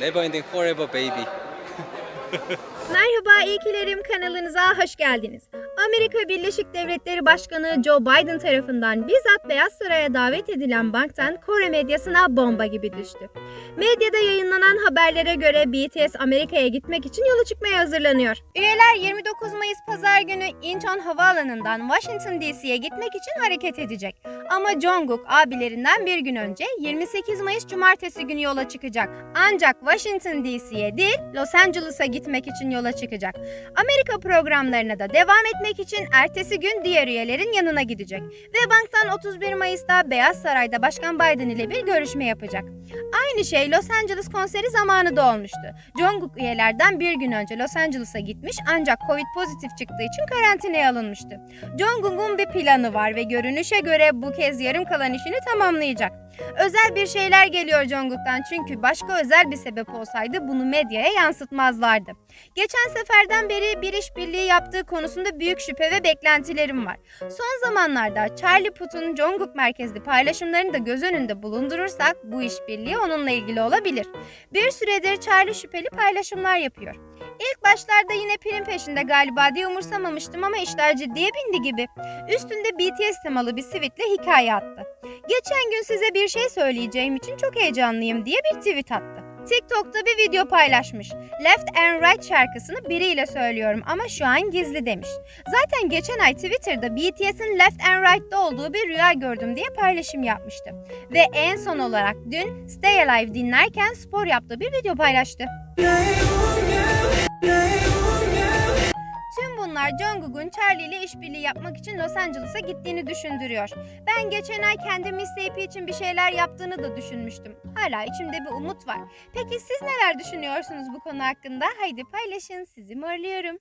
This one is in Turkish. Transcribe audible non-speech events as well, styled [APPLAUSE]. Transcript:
Never ending forever baby. [LAUGHS] Merhaba İyikilerim kanalınıza hoş geldiniz. Amerika Birleşik Devletleri Başkanı Joe Biden tarafından bizzat Beyaz Saray'a davet edilen banktan Kore medyasına bomba gibi düştü. Medyada yayınlanan haberlere göre BTS Amerika'ya gitmek için yola çıkmaya hazırlanıyor. Üyeler 29 Mayıs Pazar günü Incheon Havaalanı'ndan Washington DC'ye gitmek için hareket edecek. Ama Jungkook abilerinden bir gün önce 28 Mayıs Cumartesi günü yola çıkacak. Ancak Washington DC'ye değil Los Angeles'a gitmek için yola çıkacak. Amerika programlarına da devam etmek için ertesi gün diğer üyelerin yanına gidecek. Ve banktan 31 Mayıs'ta Beyaz Saray'da Başkan Biden ile bir görüşme yapacak. Aynı şey Los Angeles konseri zamanı da olmuştu. Jungkook üyelerden bir gün önce Los Angeles'a gitmiş ancak Covid pozitif çıktığı için karantinaya alınmıştı. Jungkook'un bir planı var ve görünüşe göre bu kez yarım kalan işini tamamlayacak. Özel bir şeyler geliyor Jungkook'tan çünkü başka özel bir sebep olsaydı bunu medyaya yansıtmazlardı. Geçen seferden beri bir işbirliği yaptığı konusunda büyük şüphe ve beklentilerim var. Son zamanlarda Charlie Puth'un Jungkook merkezli paylaşımlarını da göz önünde bulundurursak bu işbirliği onunla ilgili olabilir. Bir süredir Charlie şüpheli paylaşımlar yapıyor. İlk başlarda yine prim peşinde galiba diye umursamamıştım ama işler ciddiye bindi gibi. Üstünde BTS temalı bir sweatle hikaye attı. Geçen gün size bir şey söyleyeceğim için çok heyecanlıyım diye bir tweet attı. TikTok'ta bir video paylaşmış. Left and Right şarkısını biriyle söylüyorum ama şu an gizli demiş. Zaten geçen ay Twitter'da BTS'in Left and Right'ta olduğu bir rüya gördüm diye paylaşım yapmıştı. Ve en son olarak dün Stay Alive dinlerken spor yaptığı bir video paylaştı. Bunlar Jungkook'un Charlie ile işbirliği yapmak için Los Angeles'a gittiğini düşündürüyor. Ben geçen ay kendi Miss AP için bir şeyler yaptığını da düşünmüştüm. Hala içimde bir umut var. Peki siz neler düşünüyorsunuz bu konu hakkında? Haydi paylaşın, sizi morluyorum.